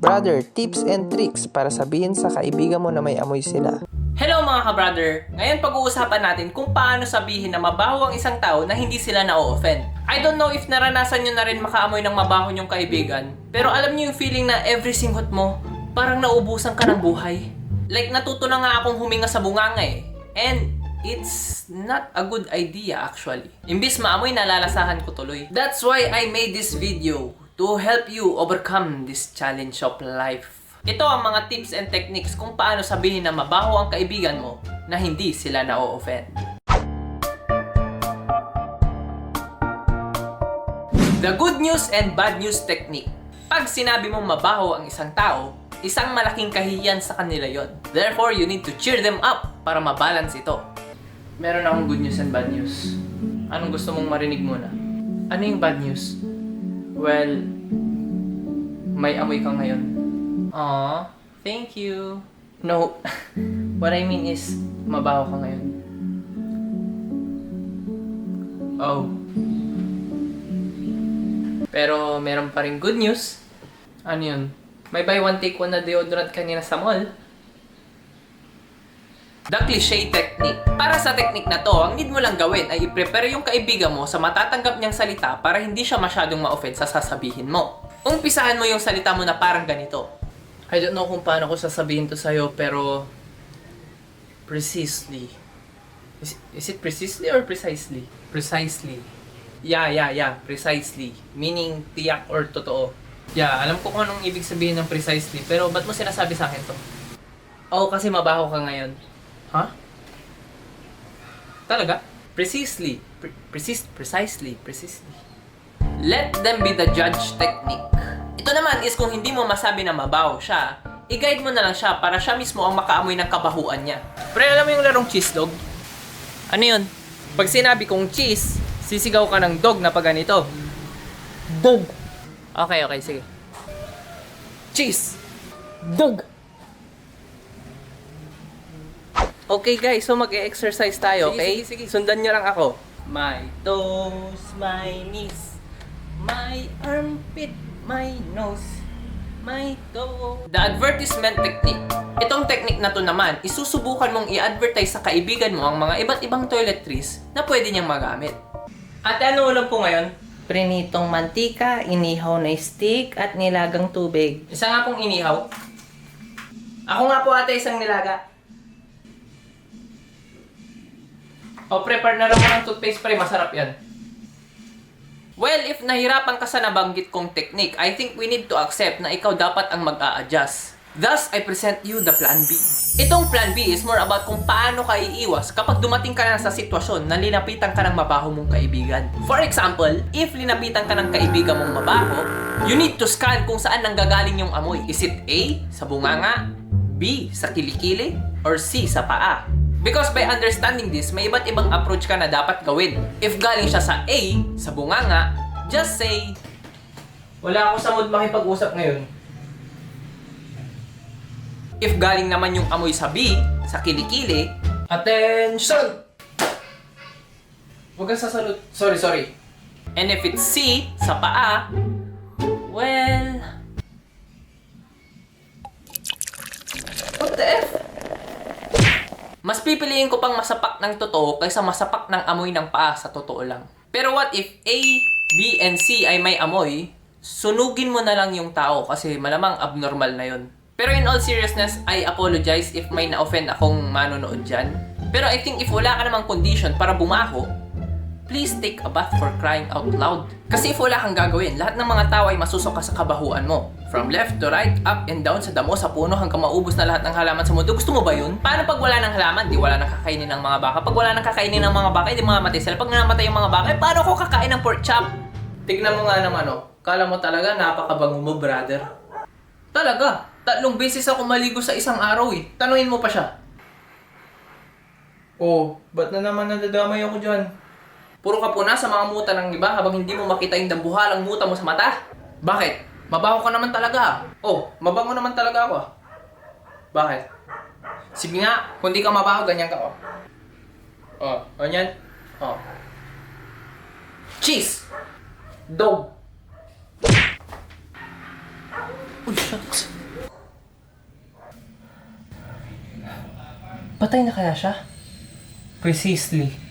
Brother, tips and tricks para sabihin sa kaibigan mo na may amoy sila. Hello mga ka-brother! Ngayon pag-uusapan natin kung paano sabihin na mabaho ang isang tao na hindi sila na-offend. I don't know if naranasan nyo na rin makaamoy ng mabaho nyong kaibigan, pero alam nyo yung feeling na every singhot mo, parang naubusan ka ng buhay. Like natuto na nga akong huminga sa bunganga eh. And it's not a good idea actually. Imbis maamoy nalalasahan ko tuloy. That's why I made this video to help you overcome this challenge of life. Ito ang mga tips and techniques kung paano sabihin na mabaho ang kaibigan mo na hindi sila na-offend. The good news and bad news technique. Pag sinabi mong mabaho ang isang tao, isang malaking kahihiyan sa kanila yon. Therefore, you need to cheer them up para mabalance ito. Meron akong good news and bad news. Anong gusto mong marinig muna? Ano yung bad news? Well, may amoy ka ngayon. Aw, thank you. No, what I mean is, mabaho ka ngayon. Oh. Pero meron pa rin good news. Ano yun? May buy one take one na deodorant kanina sa mall. The cliche technique. Para sa technique na to, ang need mo lang gawin ay i-prepare yung kaibigan mo sa matatanggap niyang salita para hindi siya masyadong ma-offend sa sasabihin mo. Umpisahan mo yung salita mo na parang ganito. I don't know kung paano ko sasabihin to sa'yo, pero... Precisely. Is, is it precisely or precisely? Precisely. Yeah, yeah, yeah. Precisely. Meaning, tiyak or totoo. Yeah, alam ko kung anong ibig sabihin ng precisely, pero ba't mo sinasabi sa akin to? Oo, kasi mabaho ka ngayon. Ha? Talaga? Precisely. Pre- precis- precisely. Precisely. Let them be the judge technique. Ito naman is kung hindi mo masabi na mabaho siya, i-guide mo na lang siya para siya mismo ang makaamoy ng kabahuan niya. Pre, alam mo yung larong cheese dog? Ano yun? Pag sinabi kong cheese, sisigaw ka ng dog na pag ganito. Dog. Okay, okay, sige. Cheese. Dog. Okay guys, so mag-exercise tayo, Sige, okay? sige, sige. Sundan nyo lang ako. My toes, my knees, my armpit, my nose, my toe. The advertisement technique. Itong technique na to naman, isusubukan mong i-advertise sa kaibigan mo ang mga iba't ibang toiletries na pwede niyang magamit. Ate, ano ulam po ngayon? Prinitong mantika, inihaw na steak, at nilagang tubig. Isa nga pong inihaw. Ako nga po ate, isang nilaga. O, prepare na lang mo ng toothpaste pre, masarap yan. Well, if nahirapan ka sa nabanggit kong technique, I think we need to accept na ikaw dapat ang mag-a-adjust. Thus, I present you the Plan B. Itong Plan B is more about kung paano ka iiwas kapag dumating ka na sa sitwasyon na linapitan ka ng mabaho mong kaibigan. For example, if linapitan ka ng kaibigan mong mabaho, you need to scan kung saan nanggagaling yung amoy. Is it A, sa bunganga, B, sa kilikili, or C, sa paa? Because by understanding this, may iba't ibang approach ka na dapat gawin. If galing siya sa A, sa bunganga, just say, Wala ako sa mood makipag-usap ngayon. If galing naman yung amoy sa B, sa kilikili, Attention! Huwag kang sasalot. Sorry, sorry. And if it's C, sa paa, pipiliin ko pang masapak ng totoo kaysa masapak ng amoy ng paa sa totoo lang. Pero what if A, B, and C ay may amoy, sunugin mo na lang yung tao kasi malamang abnormal na yon. Pero in all seriousness, I apologize if may na-offend akong manonood dyan. Pero I think if wala ka namang condition para bumaho, please take a bath for crying out loud. Kasi if wala kang gagawin, lahat ng mga tao ay masusuka sa kabahuan mo. From left to right, up and down, sa damo, sa puno, hanggang maubos na lahat ng halaman sa mundo. Gusto mo ba yun? Paano pag wala ng halaman? Di wala nang kakainin ng mga baka. Pag wala nang kakainin ng mga baka, di mamamatay sila. Pag namatay yung mga baka, eh, paano ko kakain ng pork chop? Tignan mo nga naman, oh. Kala mo talaga napakabango mo, brother. Talaga. Tatlong beses ako maligo sa isang araw eh. Tanungin mo pa siya. Oh, ba't na naman nadadamay ako dyan? Puro ka po na sa mga muta ng iba habang hindi mo makita yung dambuhalang muta mo sa mata. Bakit? Mabaho ka naman talaga. Oh, mabango naman talaga ako. ah. Bakit? Sige nga, kung di ka mabaho, ganyan ka oh. Oh, ganyan. Oh. Cheese! Dog! Oh, shucks. Patay na kaya siya? Precisely.